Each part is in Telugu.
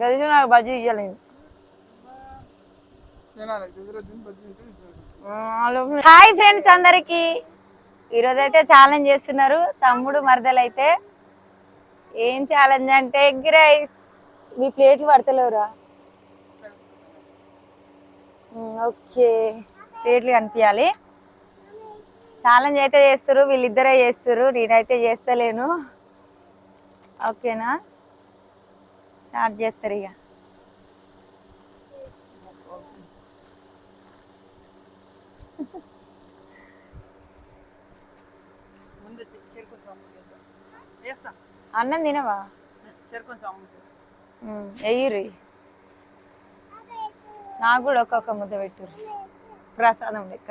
గదిలో నాకు బజ్జీ ఇయ్యలేదు హాయ్ ఫ్రెండ్స్ అందరికి. ఈరోజు అయితే ఛాలెంజ్ చేస్తున్నారు. తమ్ముడు మరదలు అయితే ఏం ఛాలెంజ్ అంటే ఎగ్ రైస్. మీ ప్లేట్లు పడతలేవురా? ఓకే. ప్లేట్లు కనిపించాలి ఛాలెంజ్ అయితే చేస్తారు వీళ్ళిద్దరే చేస్తారు నేనైతే చేస్తలేను. ఓకేనా? స్టార్ట్ చేస్తారు ఇక. అన్నం తినవా? వెయ్యిరి నాకు కూడా ఒక్కొక్క ముద్ద పెట్టుర్రి. ప్రసాదం లెక్క.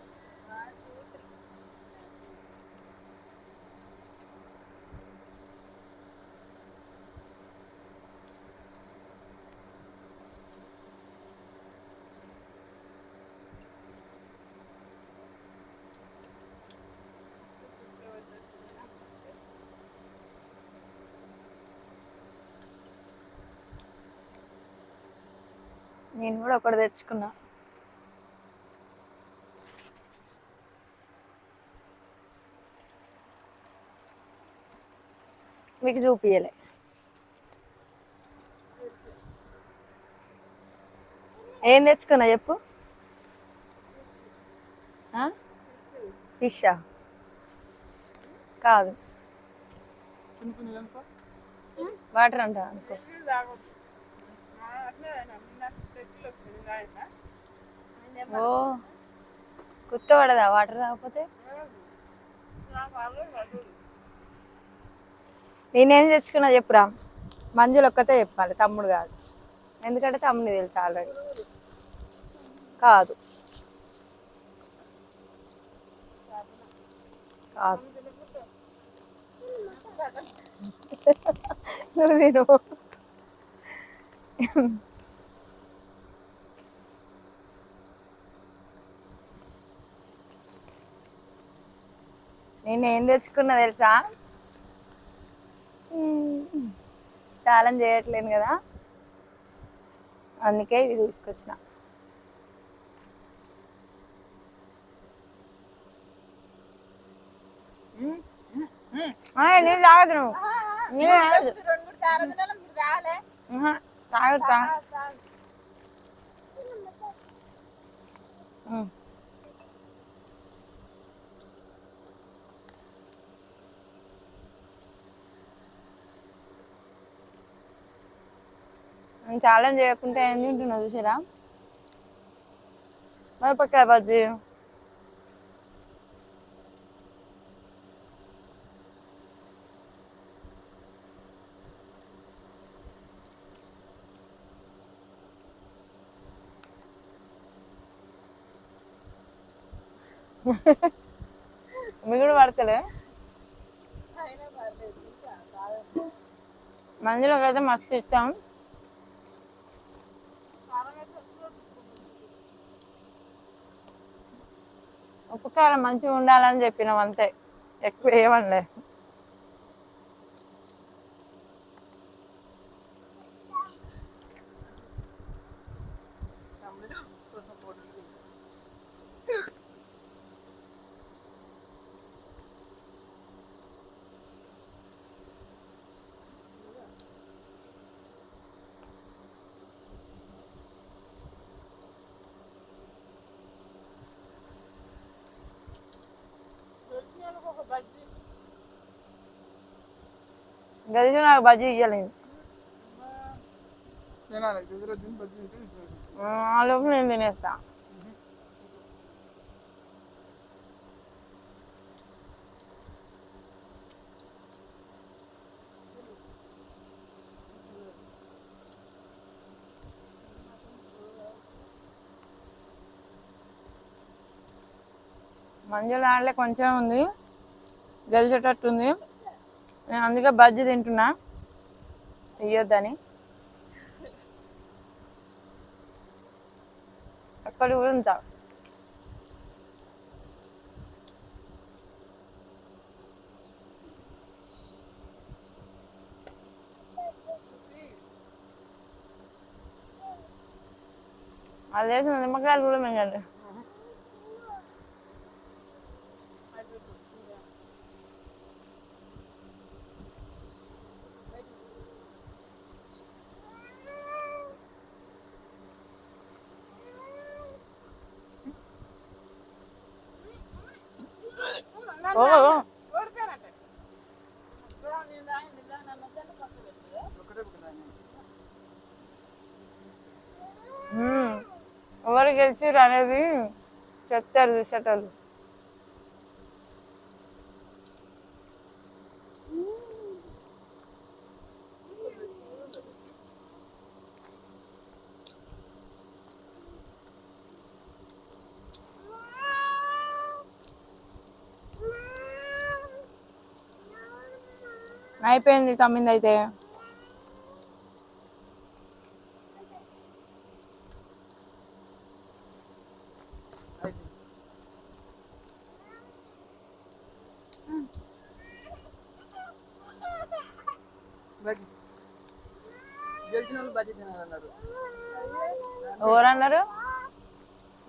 నేను కూడా ఒకటి తెచ్చుకున్నా. మీకు చూపియలే ఏం తెచ్చుకున్నా చెప్పు? ఫిషా? కాదు. వాటర్ అంట అనుకో. ఓ కుత్త పడదా వాటర్ రాకపోతే నేనేం తెచ్చుకున్నా చెప్పురా? మంజులు ఒక్కతే చెప్పాలి తమ్ముడు కాదు. ఎందుకంటే తమ్ముడు తెలుసు ఆల్రెడీ కాదు. కాదు. నువ్వు తిను. నేను ఏం తెచ్చుకున్నా తెలుసా? ఛాలెంజ్ చేయట్లేను కదా. అందుకే ఇవి తీసుకొచ్చిన. నీళ్ళు తాగదు నువ్వు. నీళ్ళు తాగదు. ఆహా, తాగుతా. ఉమ్. నేను ఛాలెంజ్ చేయకుంటే ఏం తింటున్నా చూసారా? పక్క బజ్జీ మిగుడు పడతలే? మందులోకి అయితే మస్తు ఇష్టం. ఉపకారం మంచిగా ఉండాలని చెప్పినాం అంతే. ఎక్కువ ఏమనలే. గది నాకు బజ్జీ ఇవ్వలేదు ఆలోపు నేను తినేస్తా మంజుల దాంట్లో కొంచెం ఉంది గెలిచేటట్టుంది నేను అందుకే బజ్జీ తింటున్నా. ఇయ్యొద్దని అక్కడ కూడా ఉంటా అదే నిమ్మకాయలు కూడా మింగండి ఓ ఎవరు గెలిచిర్రు అనేది చెప్తారు చూసేటోళ్ళు. అయిపోయింది తమ్మింది అయితే ఎవరన్నారు?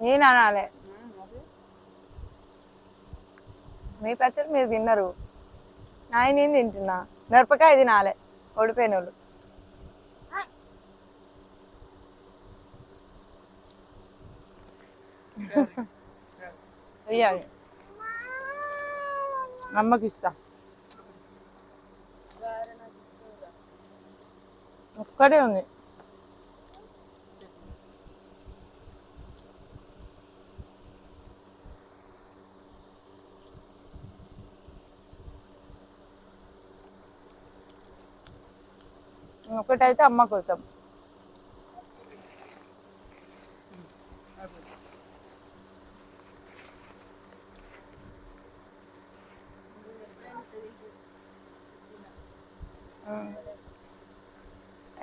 నేను అనాలే. మీ పచ్చడి మీరు తిన్నారు. నాయ నేను తింటున్నా? మిరపకాయ తినాలే ఓడిపోయిన వాళ్ళు వెయ్యాలి అమ్మకి ఇస్తా ఒక్కడే ఉంది. ఒకటైతే అమ్మ కోసం.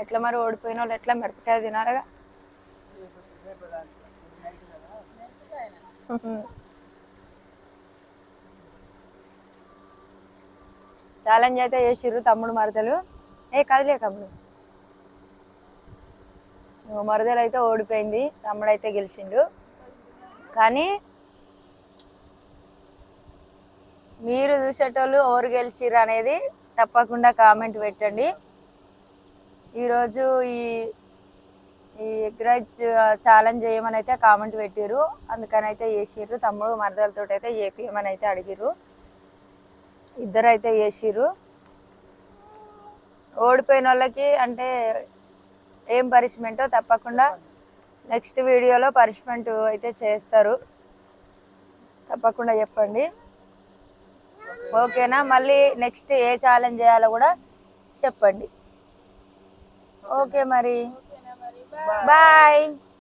ఎట్లా మరి ఓడిపోయిన వాళ్ళు ఎట్లా మిరపకాయ తినాలిగా? ఛాలెంజ్ అయితే చేసిర్రు తమ్ముడు మరదలు. ఏ కదిలే కమ్ముడు ఇంకో మరదలు అయితే ఓడిపోయింది తమ్ముడైతే గెలిచిండు. కానీ మీరు చూసేటోళ్ళు ఎవరు గెలిచిర్రు అనేది తప్పకుండా కామెంట్ పెట్టండి. ఈరోజు ఈ ఈ ఎగ్ రైస్ ఛాలెంజ్ చేయమని అయితే కామెంట్ పెట్టిర్రు. అందుకని అయితే చేసిర్రు. తమ్ముడు మరదలతో అయితే చేపియమని అయితే అడిగిర్రు. ఇద్దరు అయితే చేసిర్రు. ఓడిపోయిన వాళ్ళకి అంటే ఏం పనిష్మెంటో తప్పకుండా నెక్స్ట్ వీడియోలో పనిష్మెంట్ అయితే చేస్తారు. తప్పకుండా చెప్పండి. ఓకేనా? మళ్ళీ నెక్స్ట్ ఏ ఛాలెంజ్ చేయాలో కూడా చెప్పండి. ఓకే మరి? బాయ్.